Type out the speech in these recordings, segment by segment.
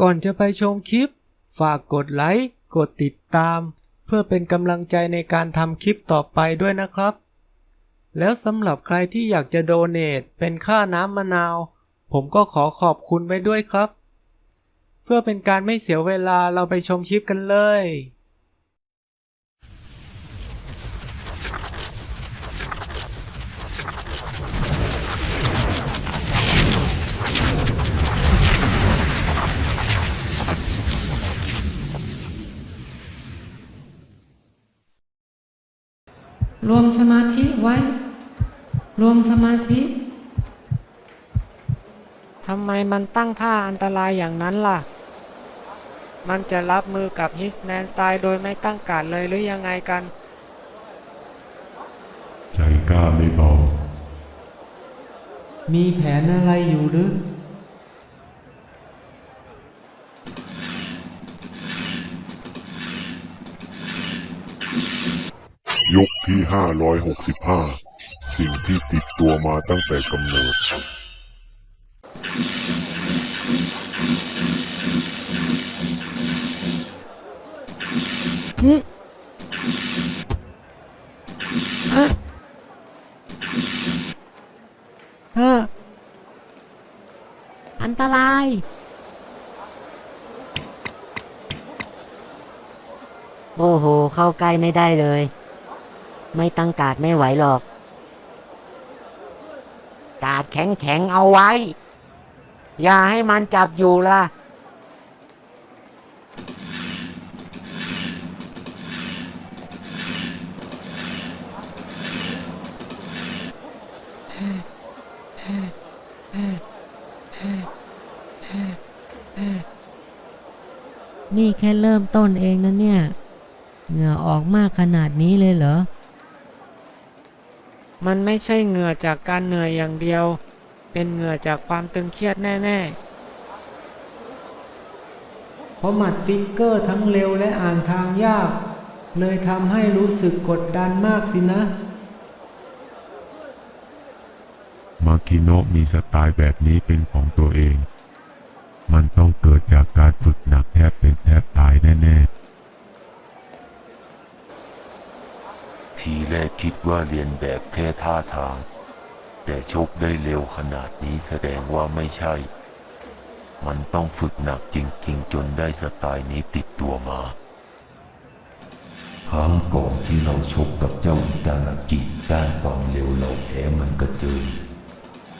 ก่อนจะไปชมคลิป ฝากกดไลค์ กดติดตาม เพื่อเป็นกำลังใจในการทำคลิปต่อไปด้วยนะครับ แล้วสำหรับใครที่อยากจะโดเนทเป็นค่าน้ำมะนาว ผมก็ขอขอบคุณไว้ด้วยครับ เพื่อเป็นการไม่เสียเวลาเราไปชมคลิปกันเลย รวมสมาธิไว้ รวมสมาธิทำไมมันตั้งท่าอันตรายอย่างนั้นล่ะ มันจะรับมือกับฮิสแมนตายโดยไม่ตั้งการดเลยหรือยังไงกัน ใจกล้าไม่เบามีแผนอะไรอยู่หรือ 2565 สิ่งที่ติดตัวมาตั้งแต่กำเนิด อืฮะอันตราย โอ้โห เข้าใกล้ไม่ได้เลย ไม่ตั้งการดไม่ไหวหรอก การดแข็งแข็งเอาไว้ อย่าให้มันจับอยู่ล่ะ นี่แค่เริ่มต้นเองนะเนี่ย เหงื่อออกมากขนาดนี้เลยเหรอ มันไม่ใช่เหงื่อจากการเหนื่อยอย่างเดียว เป็นเหงื่อจากความตึงเครียดแน่ๆ เพราะหมัดฟิกเกอร์ทั้งเร็วและอ่านทางยาก เลยทำให้รู้สึกกดดันมากสินะ มาคิโนะมีสไตล์แบบนี้เป็นของตัวเอง มันต้องเกิดจากการฝึกหนักแทบเป็นแทบตายแน่ ที แรกคิดว่าเรียนแบบแค่ท่าทาง แต่ชกได้เร็วขนาดนี้แสดงว่าไม่ใช่ มันต้องฝึกหนักจริง ๆ จนได้สไตล์นี้ติดตัวมา ครั้งก่อนที่เราชกกับเจ้าอิตานากิด้านความเร็วเราแพ้มันก็เจอ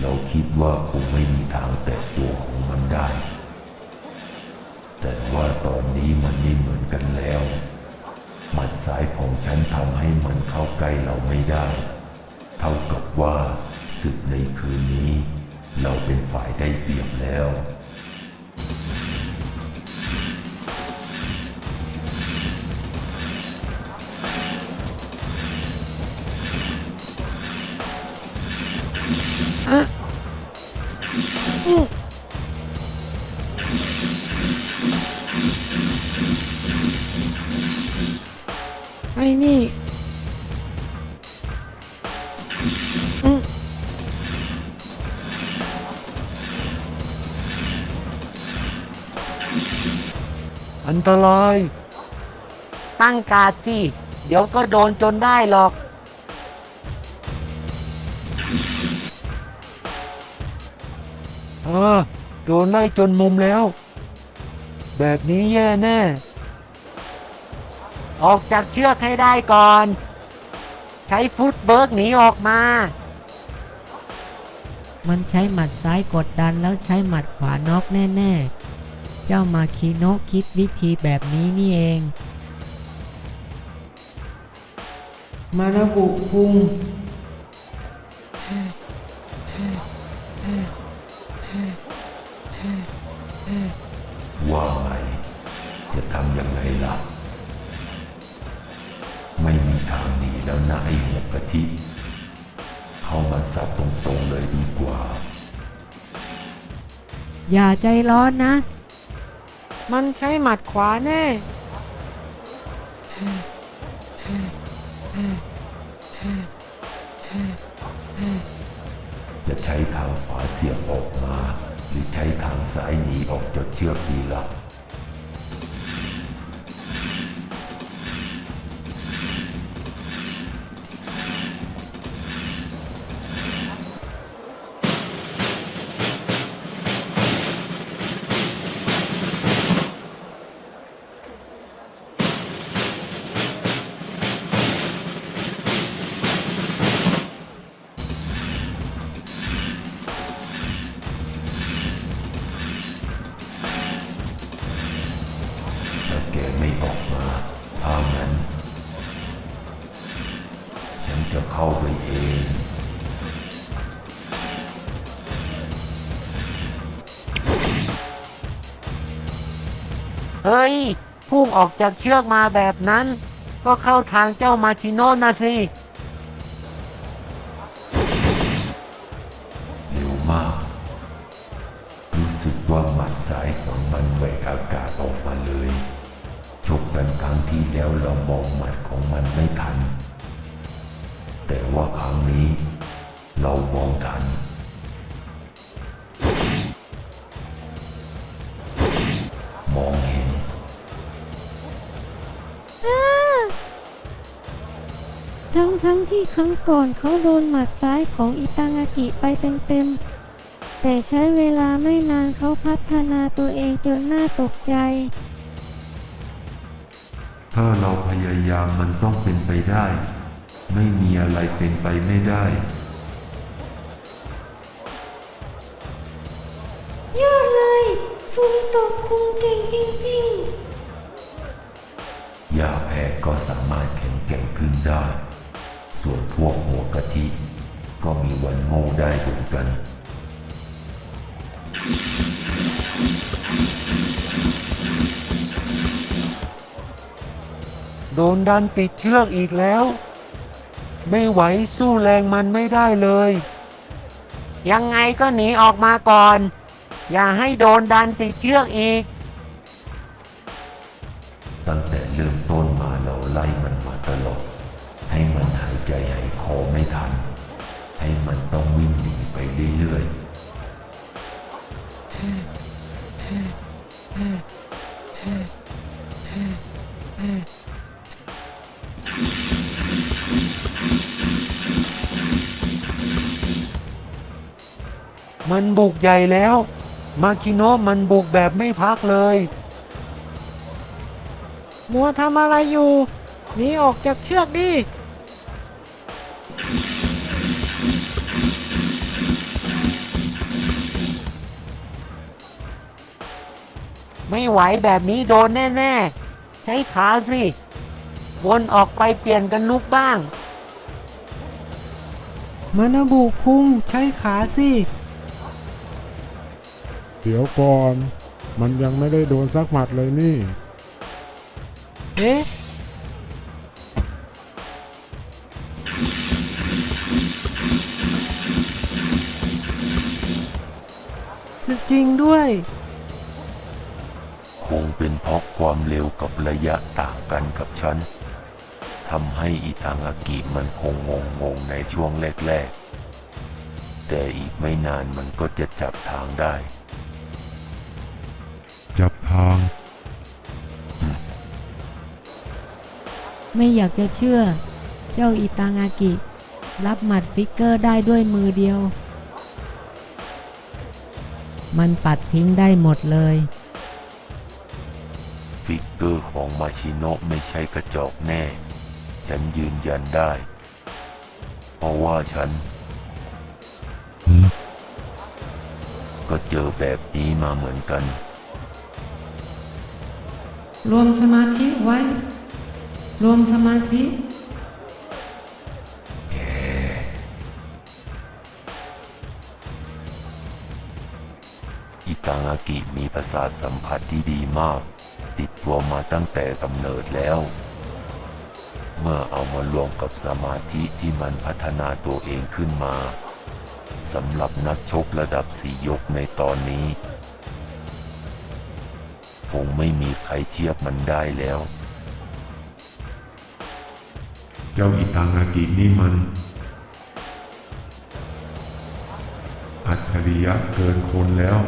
เราคิดว่าคงไม่มีทางแตะตัวของมันได้ แต่ว่าตอนนี้มันไม่เหมือนกันแล้ว หมัดซ้ายของฉันทำให้มันเข้าใกล้เราไม่ได้ เท่ากับว่าศึกในคืนนี้ เราเป็นฝ่ายได้เปรียบแล้ว นี่อันตราย ตั้งการดสิ เดี๋ยวก็โดนจนได้หรอกอ่าโดนไล่จนมุมแล้ว แบบนี้แย่แน่ ออกจากเชือกให้ได้ก่อน ใช้ฟุตเบิร์กหนีออกมา มันใช้หมัดซ้ายกดดันแล้วใช้หมัดขวาน็อกแน่ๆ เจ้ามาคิโนะคิดวิธีแบบนี้นี่เอง มานาบุคุงว่าไงจะทำยังไงล่ะไม่มี ทางหนีแล้วนะไอ้หัวกะทิ เข้ามาสับตรงๆเลยดีกว่า อย่าใจร้อนนะ มันใช้หมัดขวาแน่ จะใช้เท้าขวาเสียบออกมา หรือใช้ทางสายหนีออกจากเชือกดีละ่ะ เฮ้ย พุ่งออกจากเชือกมาแบบนั้น ก็เข้าทางเจ้ามาชิโน่นะสิ เร็วมาก รู้สึกว่าหมัดซ้ายของมันแหวกอากาศออกมาเลยชกกันครั้งที่แล้วเรามองหมัดของมันไม่ทัน แต่ว่าครั้งนี้ เรามองทัน ทั้งทั้งที่ครั้งก่อนเขาโดนหมัดซ้ายของอิตางากิไปเต็มๆ แต่ใช้เวลาไม่นานเขาพัฒนาตัวเองจนน่าตกใจ ถ้าเราพยายามมันต้องเป็นไปได้ ไม่มีอะไรเป็นไปไม่ได้ยอดเลยฟูมิโตะคุงเก่งจริงๆยาแพ้ก็สามารถแข็งแกร่งขึ้นได้ ส่วนพวกหัวกะทิ ก็มีวันโง่ได้เหมือนกัน โดนดันติดเชือกอีกแล้ว ไม่ไหวสู้แรงมันไม่ได้เลย ยังไงก็หนีออกมาก่อน อย่าให้โดนดันติดเชือกอีก ตั้งแต่เริ่มต้นมาเราไล่มันมาตลอด ให้มันหายใจหายคอไม่ทัน ให้มันต้องวิ่งหนีไปเรื่อยๆ มันบุกใหญ่แล้ว มาคิโนะมันบุกแบบไม่พักเลยมัวทำอะไรอยู่หนีออกจากเชือกดิ ไม่ไหวแบบนี้โดนแน่ ๆ ใช้ขาสิ วนออกไปเปลี่ยนกันลุกบ้าง มานาบุคุงใช้ขาสิ เดี๋ยวก่อน มันยังไม่ได้โดนสักหมัดเลยนี่ เอ๊ะจะจริงด้วยค งเป็นเพราะความเร็วกับระยะต่างกันกับฉันทำให้อิทางอากิมันคงงงงๆในช่วงแรกๆ แต่อีกไม่นานมันก็จะจับทางได้ จับทาง ไม่อยากจะเชื่อ เจ้าอิตางากิ รับหมัดฟิกเกอร์ได้ด้วยมือเดียว มันปัดทิ้งได้หมดเลย ฟิกเกอร์ของมาชิโนะไม่ใช่กระจอกแน่ ฉันยืนยันได้ เพราะว่าฉันหืมก็เจอแบบนี้มาเหมือนกัน รวมสมาธิไว้ รวมสมาธิ อิตางากิมีประสาทสัมผัสที่ดีมาก ติดตัวมาตั้งแต่กำเนิดแล้ว เมื่อเอามารวมกับสมาธิที่มันพัฒนาตัวเองขึ้นมาสำหรับนักชกระดับสี่ยกในตอนนี้ คงไม่มีใครเทียบมันได้แล้ว เจ้าอิตางากินี่มัน อัจฉริยะเกินคนแล้ว